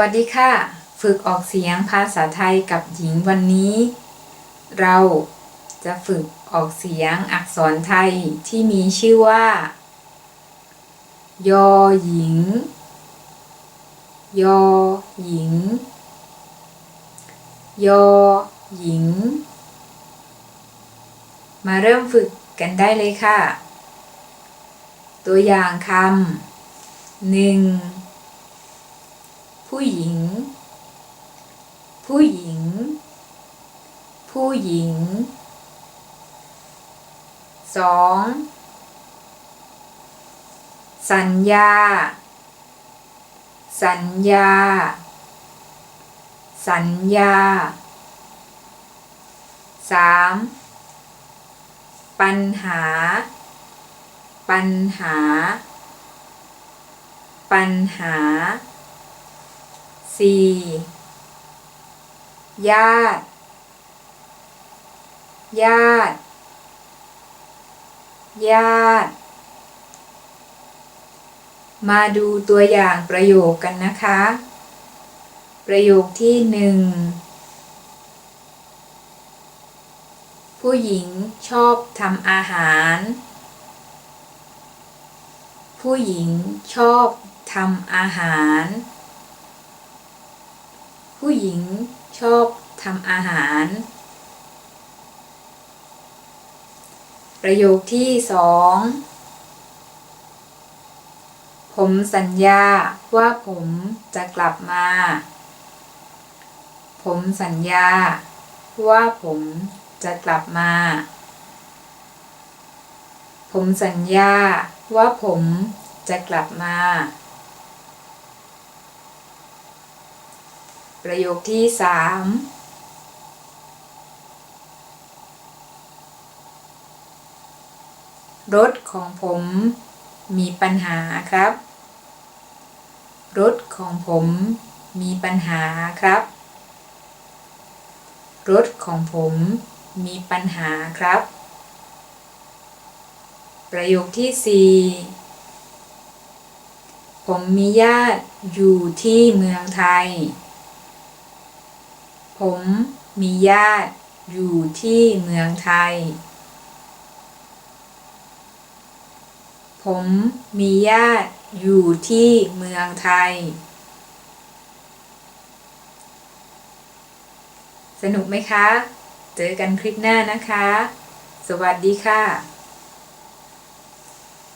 วัสดีค่ะ ฝึกออกเสียงภาษาไทยกับหญิงวันนี้ เราจะฝึกออกเสียงอักษรไทยที่มีชื่อว่า ยอหญิง ยอหญิง ยอหญิง มาเริ่มฝึกกันได้เลยค่ะ ตัวอย่างคำหนึ่ง ผู้หญิง ผู้หญิง ผู้หญิงสองสัญญา สัญญา สัญญาสามปัญหา ปัญหา ปัญหา สี่ญาติ ญาติ ญาติ มาดูตัวอย่างประโยคกันนะคะ ประโยคที่หนึ่ง ผู้หญิงชอบทำอาหาร ผู้หญิงชอบทำอาหาร ผู้หญิงชอบทำอาหาร ประโยคที่สองผมสัญญาว่าผมจะกลับมา ผมสัญญาว่าผมจะกลับมา ผมสัญญาว่าผมจะกลับมา ประโยคที่สามรถของผมมีปัญหาครับ รถของผมมีปัญหาครับ รถของผมมีปัญหาครับ ประโยคที่สี่ผมมีญาติอยู่ที่เมืองไทย ผมมีญาติอยู่ที่เมืองไทย ผมมีญาติอยู่ที่เมืองไทย สนุกไหมคะ เจอกันคลิปหน้านะคะ สวัสดีค่ะ